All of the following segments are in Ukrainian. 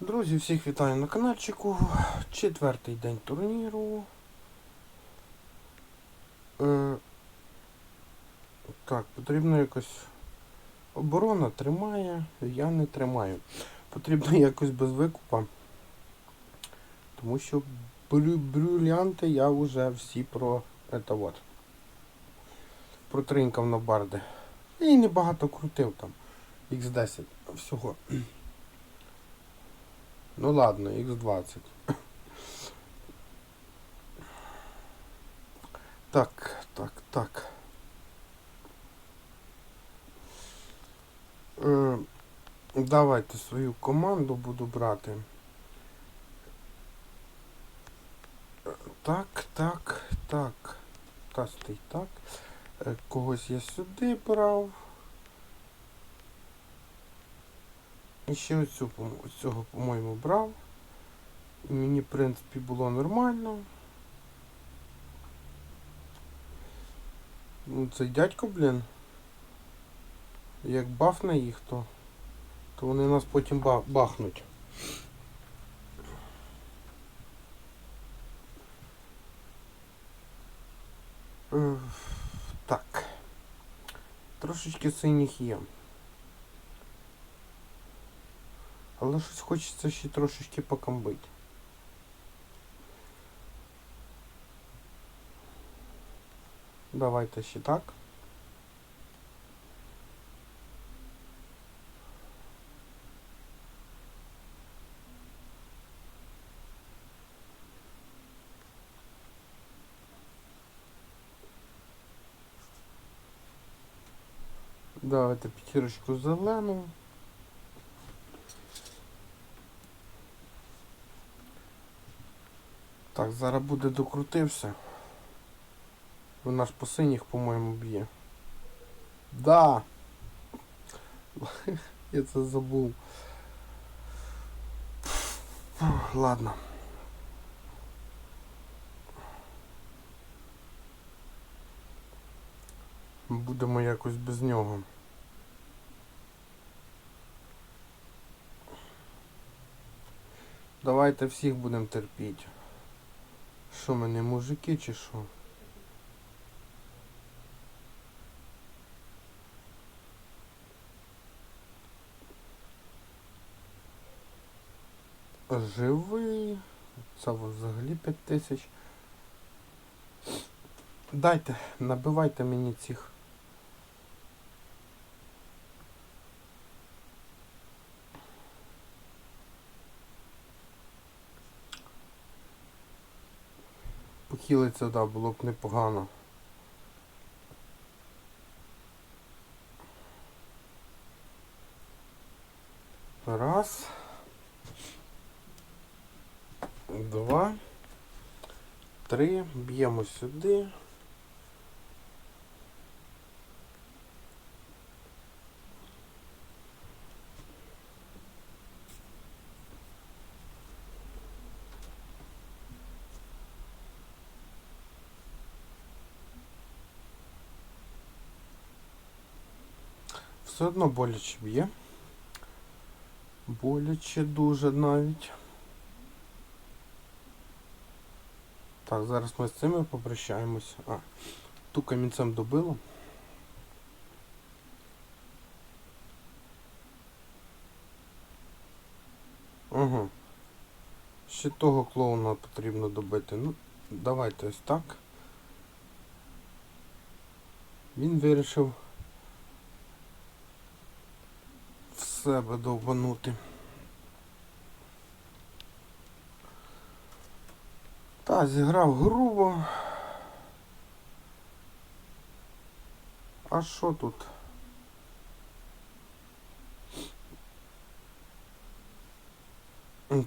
Друзі, всіх вітаю на каналчику. Четвертий день турніру. Е, так, потрібно якось. Оборона тримає, я не тримаю. Потрібно якось без викупа. Тому що брю, брюлянти я вже всі про это вот. Протринкав на барди. І небагато крутив там. Х10 всього. Ну ладно, Х20. Так, так, так. Е, давайте свою команду буду брати. Так, так, так. Та стій так. Е, когось я сюди брав. І ще оцю, по- цього, по-моєму, брав. І мені, в принципі, було нормально. Ну, цей дядько, блін. Як бафне їх, то, то вони нас потім ба- бахнуть. Так. Трошечки синіх є. Але щось хочеться ще трошечки покомбити. Давайте ще так. Давайте п'ятірочку зелену. Так, зараз буде докрутився. Вона ж по синіх, по-моєму, б'є. Да! Я це забув. Ладно. Будемо якось без нього. Давайте всіх будемо терпіти. Що ми не мужики чи що? Живий. Це взагалі 5 тисяч. Дайте, набивайте мені цих. Похилиться, да, було б непогано. Раз. Два. Три. Б'ємо сюди. Все одно боляче б'є. Боляче дуже навіть. Так, зараз ми з цими попрощаємось. А, ту камінцем добило. Угу. Ще того клоуна потрібно добити. Ну, давайте ось так. Він вирішив в себе довбанути. Та, зіграв грубо. А що тут?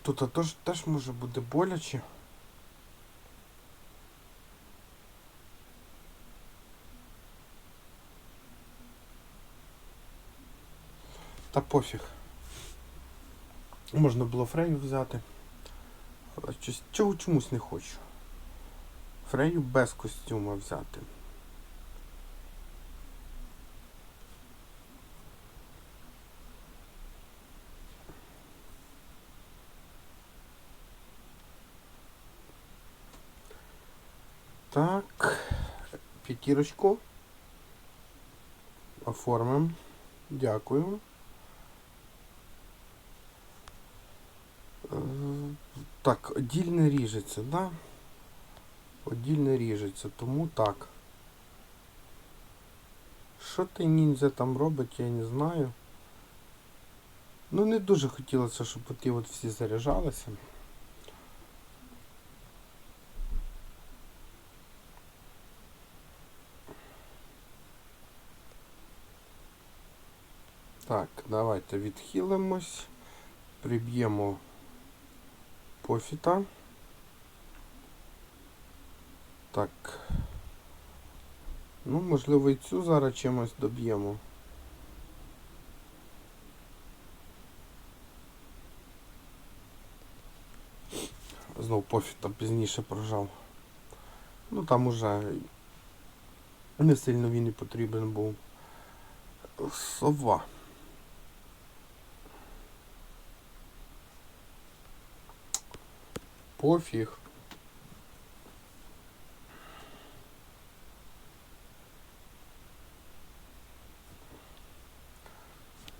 Тут теж, теж може буде боляче. та пофіг. Можна було Фрею взяти. Але чого чомусь не хочу. Фрею без костюма взяти. Так, п'ятірочку. оформим. Дякую. Так, оділь не ріжеться, да? Оділь не ріжеться, тому так. Що ти ніндзя там робить, я не знаю. Ну не дуже хотілося, щоб ті от всі заряджалися. Так, давайте відхилимось, приб'ємо пофіта. Так. Ну, можливо, і цю зараз чимось доб'ємо. Знов пофіта пізніше прожав. Ну там уже не сильно він і потрібен був. Сова. Пофіг.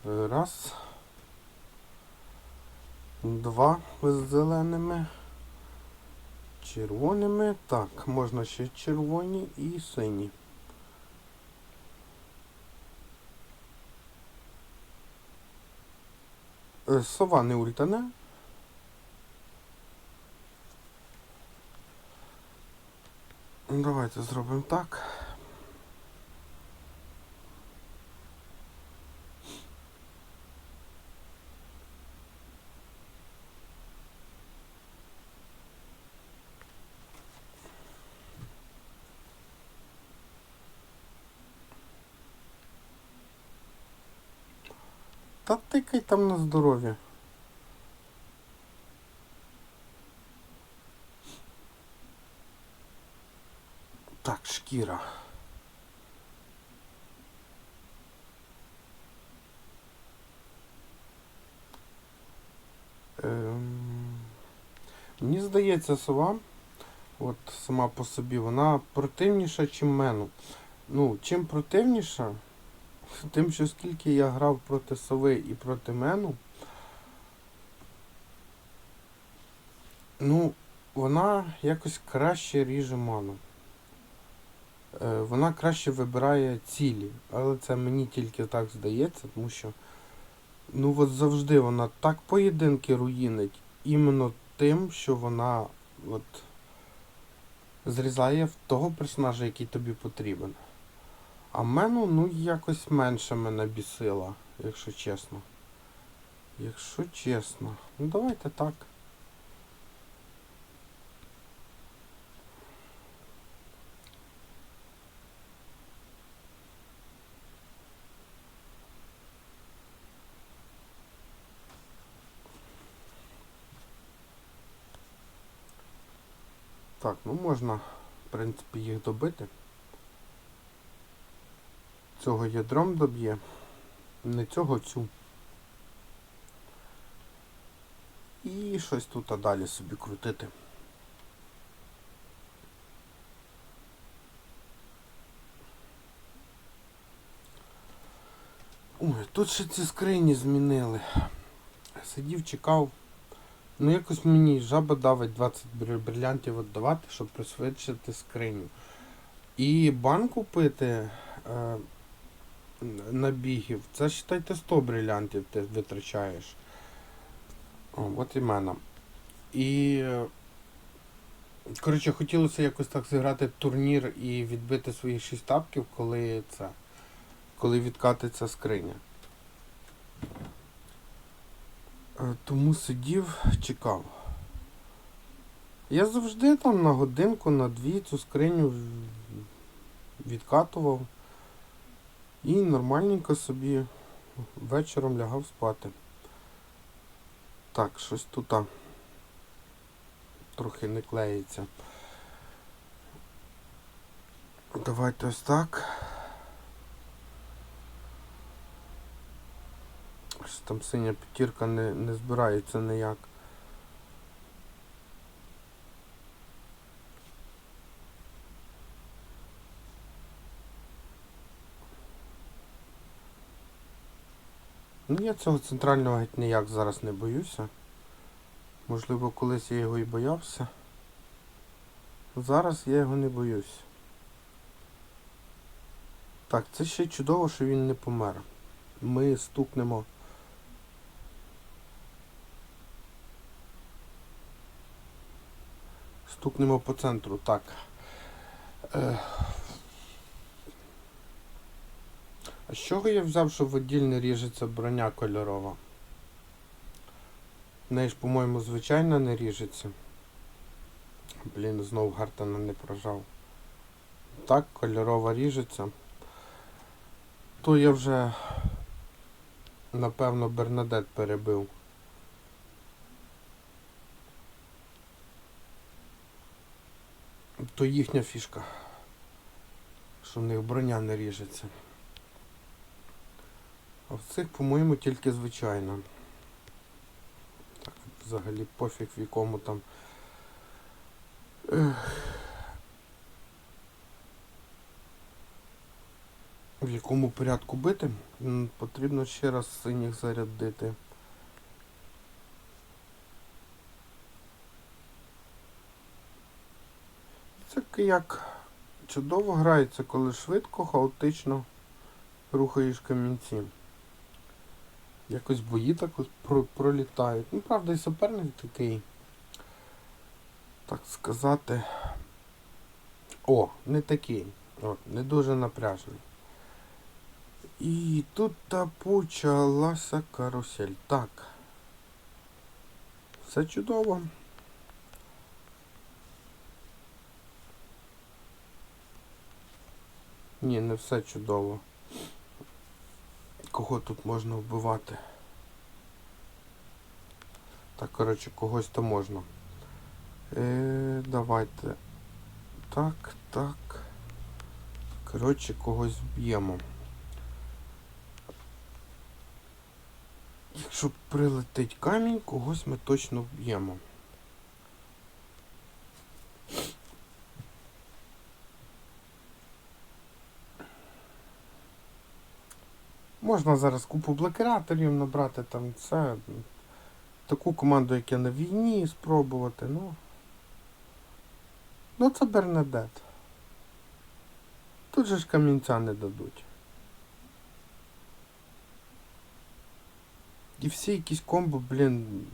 Раз. Два з зеленими. Червоними. Так, можна ще червоні і сині. Е, Сова не ультане. Давайте зробимо так. Та тикай там на здоров'я. Шкіра. Ем, Мені здається, сова, от сама по собі, вона противніша, чим мену. Ну, чим противніша, тим, що скільки я грав проти сови і проти мену, ну, вона якось краще ріже ману. Е, Вона краще вибирає цілі, але це мені тільки так здається, тому що ну от завжди вона так поєдинки руїнить іменно тим, що вона от зрізає в того персонажа, який тобі потрібен. А мену, ну, якось менше мене бісила, якщо чесно. Якщо чесно. Ну давайте так. Так, ну можна, в принципі, їх добити. Цього ядром доб'є. Не цього цю. І щось тут а далі собі крутити. Ой, тут ще ці скрині змінили. Сидів, чекав. Ну якось мені жаба давить 20 брі- брилянтів віддавати, щоб пришвидшити скриню. І банк купити е, набігів, це считайте 100 брилянтів ти витрачаєш. От і мене. І. е, Коротше, хотілося якось так зіграти турнір і відбити своїх 6 тапків, коли це. Коли відкатиться скриня. Е, Тому сидів, чекав. Я завжди там на годинку, на дві цю скриню відкатував і нормальненько собі вечором лягав спати. Так, щось тут трохи не клеїться. Давайте ось так. там синя п'ятірка не, не збирається ніяк. Ну, я цього центрального геть ніяк зараз не боюся. Можливо, колись я його і боявся. Зараз я його не боюсь. Так, це ще чудово, що він не помер. Ми стукнемо. Стукнемо по центру, так. Е... А з чого я взяв, що в віддільно ріжеться броня кольорова? В неї ж, по-моєму, звичайно не ріжеться. Блін, знов Гартена не прожав. Так, кольорова ріжеться. То я вже, напевно, Бернадет перебив. То їхня фішка. Що в них броня не ріжеться. А в цих, по-моєму, тільки звичайно. Так, взагалі пофіг в якому там. В якому порядку бити? Потрібно ще раз синіх зарядити. Це як чудово грається, коли швидко, хаотично рухаєш камінці. Якось бої так пролітають. Ну, правда, і суперник такий. Так сказати. О, не такий. От, не дуже напряжений. І тут та почалася карусель. Так. Все чудово. Ні, не все чудово. Кого тут можна вбивати? Так, коротше, когось то можна. Е, давайте. Так, так. Коротше, когось вб'ємо. Якщо прилетить камінь, когось ми точно вб'ємо. Можна зараз купу блокираторів набрати там це. Таку команду, як я на війні, спробувати, ну. Ну це Бернадет. Тут же ж камінця не дадуть. І всі якісь комбо, блін.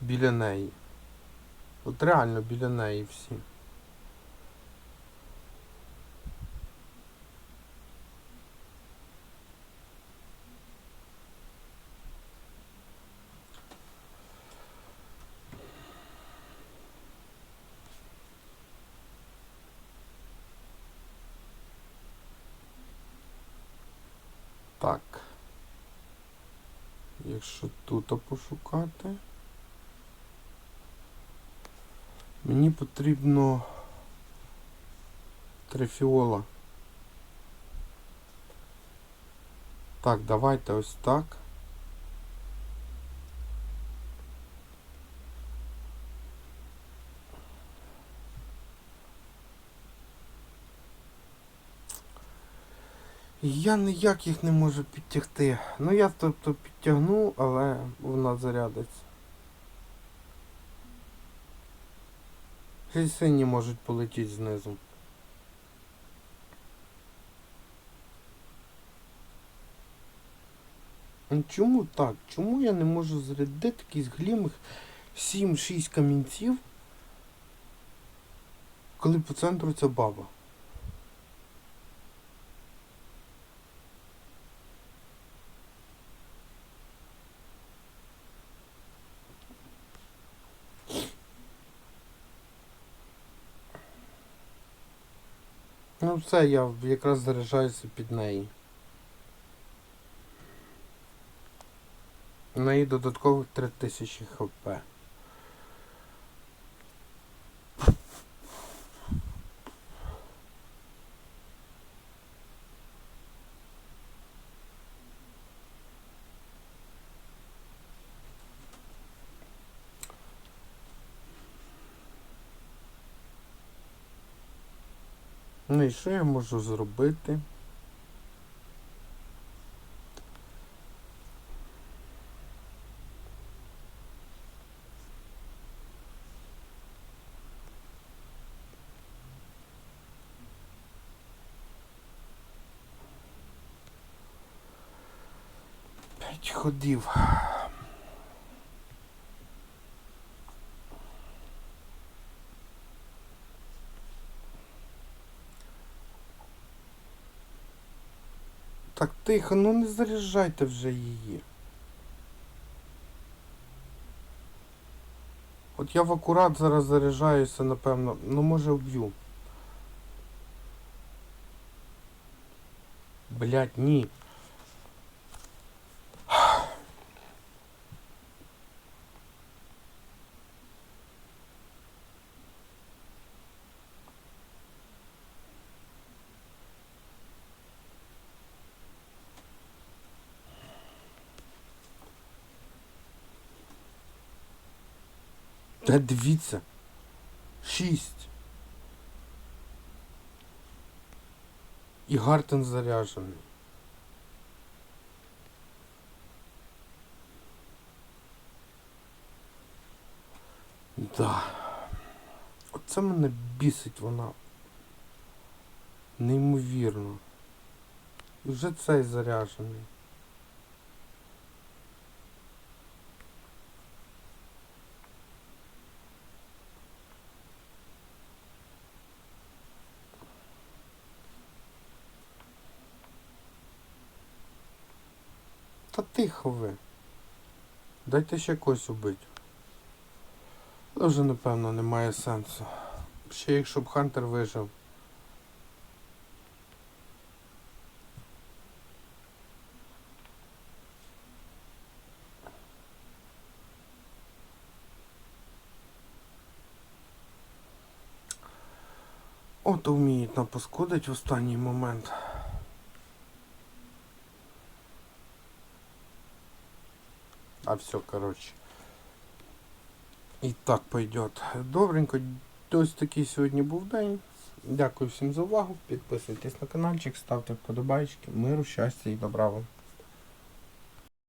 Біля неї. От реально біля неї всі. Так. Якщо тут пошукати. Мені потрібно трифіола. Так, давайте ось так. Я ніяк їх не можу підтягти. Ну я тобто підтягну, але вона зарядиться. Ще сині можуть полетіти знизу. Ну, Чому так? Чому я не можу зарядити таких глімих 7-6 камінців, коли по центру ця баба? Ну все, я якраз заряджаюся під неї. У неї додаткових 3000 хп. Ну і що я можу зробити? П'ять ходів. Так тихо, ну не заряджайте вже її. От я в акурат зараз заряджаюся, напевно. Ну може вб'ю. Блять, ні. Та дивіться. Шість. І Гартен заряджений. Да. Оце мене бісить вона. Неймовірно. Вже цей заряджений. Та тихо ви. Дайте ще когось убити. Але вже напевно немає сенсу. Ще якщо б Хантер вижив. Ото вміють напаскудить в останній момент. А все, короче. І так пойдет. Добренько. Ось такий сьогодні був день. Дякую всім за увагу. Підписуйтесь на каналчик, ставте вподобайки. Миру, щастя і добра вам.